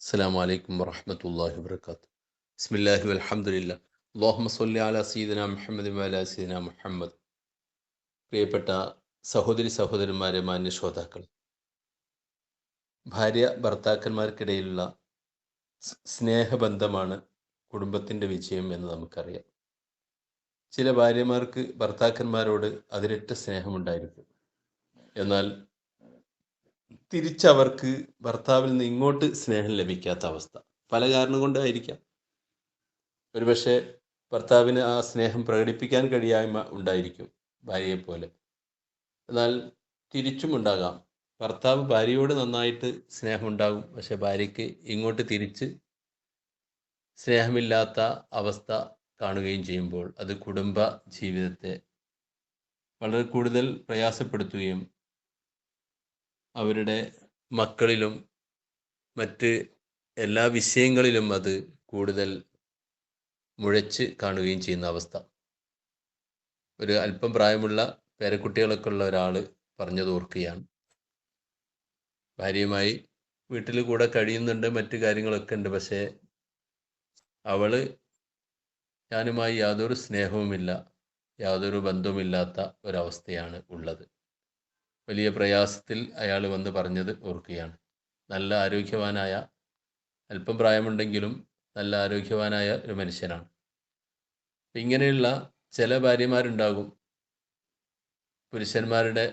അസ്സാം വലൈക്കും വറഹമത്തല്ലാഹി വാത്തു ബിസ്മില്ലാഹി അലഹമുല്ല അള്ളാഹുമ സല്ലി അല സീദന മുഹമ്മദ് അല സീദന മുഹമ്മദ്. പ്രിയപ്പെട്ട സഹോദരി സഹോദരന്മാരെ മാന്യ ശ്രോതാക്കൾ ഭാര്യ ഭർത്താക്കന്മാർക്കിടയിലുള്ള സ്നേഹബന്ധമാണ് കുടുംബത്തിന്റെ വിജയം എന്ന് നമുക്കറിയാം. ചില ഭാര്യമാർക്ക് ഭർത്താക്കന്മാരോട് അതിരറ്റ സ്നേഹമുണ്ടായിരിക്കും. എന്നാൽ തിരിച്ചവർക്ക് ഭർത്താവിൽ നിന്ന് ഇങ്ങോട്ട് സ്നേഹം ലഭിക്കാത്ത അവസ്ഥ. പല കാരണം കൊണ്ടായിരിക്കാം. ഒരുപക്ഷെ ഭർത്താവിന് ആ സ്നേഹം പ്രകടിപ്പിക്കാൻ കഴിയായ്മ ഉണ്ടായിരിക്കും ഭാര്യയെ പോലെ എന്നാൽ തിരിച്ചും ഉണ്ടാകാം. ഭർത്താവ് ഭാര്യയോട് നന്നായിട്ട് സ്നേഹമുണ്ടാകും. പക്ഷെ ഭാര്യയ്ക്ക് ഇങ്ങോട്ട് തിരിച്ച് സ്നേഹമില്ലാത്ത അവസ്ഥ കാണുകയും ചെയ്യുമ്പോൾ അത് കുടുംബ ജീവിതത്തെ വളരെ കൂടുതൽ പ്രയാസപ്പെടുത്തുകയും അവരുടെ മക്കളിലും മറ്റ് എല്ലാ വിഷയങ്ങളിലും അത് കൂടുതൽ മുഴച്ച് കാണുകയും ചെയ്യുന്ന അവസ്ഥ. ഒരു അല്പം പ്രായമുള്ള പേരക്കുട്ടികളൊക്കെ ഉള്ള ഒരാൾ പറഞ്ഞത് ഓർക്കുകയാണ്. ഭാര്യയുമായി വീട്ടിൽ കൂടെ കഴിയുന്നുണ്ട് മറ്റു കാര്യങ്ങളൊക്കെ ഉണ്ട്. പക്ഷേ അവൾ ഞാനുമായി യാതൊരു സ്നേഹവുമില്ല യാതൊരു ബന്ധവുമില്ലാത്ത ഒരവസ്ഥയാണ് ഉള്ളത്. വലിയ പ്രയാസത്തിൽ അയാൾ വന്ന് പറഞ്ഞത് ഓർക്കുകയാണ്. നല്ല ആരോഗ്യവാനായ അല്പം പ്രായമുണ്ടെങ്കിലും നല്ല ആരോഗ്യവാനായ ഒരു മനുഷ്യനാണ്. ഇങ്ങനെയുള്ള ചില ഭാര്യമാരുണ്ടാകും. പുരുഷന്മാരുടെ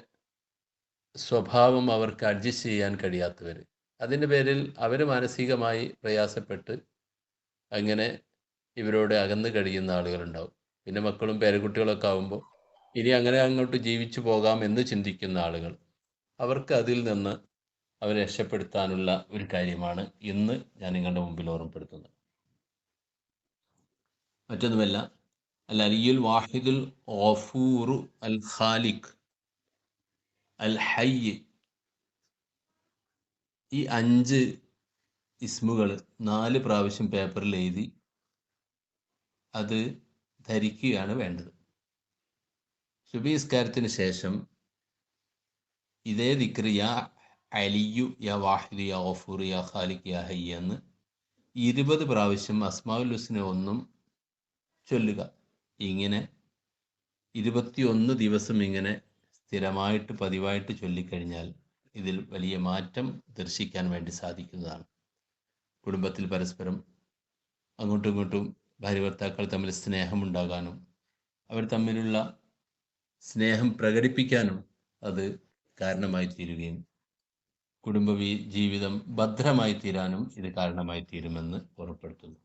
സ്വഭാവം അവർക്ക് അഡ്ജസ്റ്റ് ചെയ്യാൻ കഴിയാത്തവർ അതിന്റെ പേരിൽ അവർ മാനസികമായി പ്രയാസപ്പെട്ട് അങ്ങനെ ഇവരോട് അകന്ന് കഴിയുന്ന ആളുകളുണ്ടാവും. പിന്നെ മക്കളും പേരക്കുട്ടികളൊക്കെ ആകുമ്പോൾ ഇനി അങ്ങനെ അങ്ങോട്ട് ജീവിച്ചു പോകാം എന്ന് ചിന്തിക്കുന്ന ആളുകൾ അവർക്ക് അതിൽ നിന്ന് അവരെ രക്ഷപ്പെടുത്താനുള്ള ഒരു കാര്യമാണ് ഇന്ന് ഞാൻ നിങ്ങളുടെ മുമ്പിൽ ഓർമ്മപ്പെടുത്തുന്നത്. മറ്റൊന്നുമല്ല അൽ അലിയുൽ വാഹിദുൽ ഓഫൂറു അൽ ഖാലിഖ് അൽ ഹയ്യ് ഈ അഞ്ച് ഇസ്മുകൾ നാല് പ്രാവശ്യം പേപ്പറിൽ എഴുതി അത് ധരിക്കുകയാണ് വേണ്ടത്. സുബീസ്കാരത്തിന് ശേഷം ഇതേ ദിക്രിയ അലിയു യാ വാഹിദ് യാ ഓഫൂർ യാ ഖാലിഖ് യാ ഹയ്യ എന്ന് ഇരുപത് പ്രാവശ്യം അസ്മാഉൽ ഹുസ്ന ഒന്നും ചൊല്ലുക. ഇങ്ങനെ ഇരുപത്തിയൊന്ന് ദിവസം ഇങ്ങനെ സ്ഥിരമായിട്ട് പതിവായിട്ട് ചൊല്ലിക്കഴിഞ്ഞാൽ ഇതിൽ വലിയ മാറ്റം ദർശിക്കാൻ വേണ്ടി സാധിക്കുന്നതാണ്. കുടുംബത്തിൽ പരസ്പരം അങ്ങോട്ടും ഇങ്ങോട്ടും ഭാര്യ ഭർത്താക്കൾ തമ്മിൽ സ്നേഹമുണ്ടാകാനും അവർ തമ്മിലുള്ള സ്നേഹം പ്രകടിപ്പിക്കാനും അത് കാരണമായി തീരുകയും കുടുംബ ജീവിതം ഭദ്രമായി തീരാനും ഇത് കാരണമായി തീരുമെന്ന് ഉറപ്പെടുത്തുന്നു.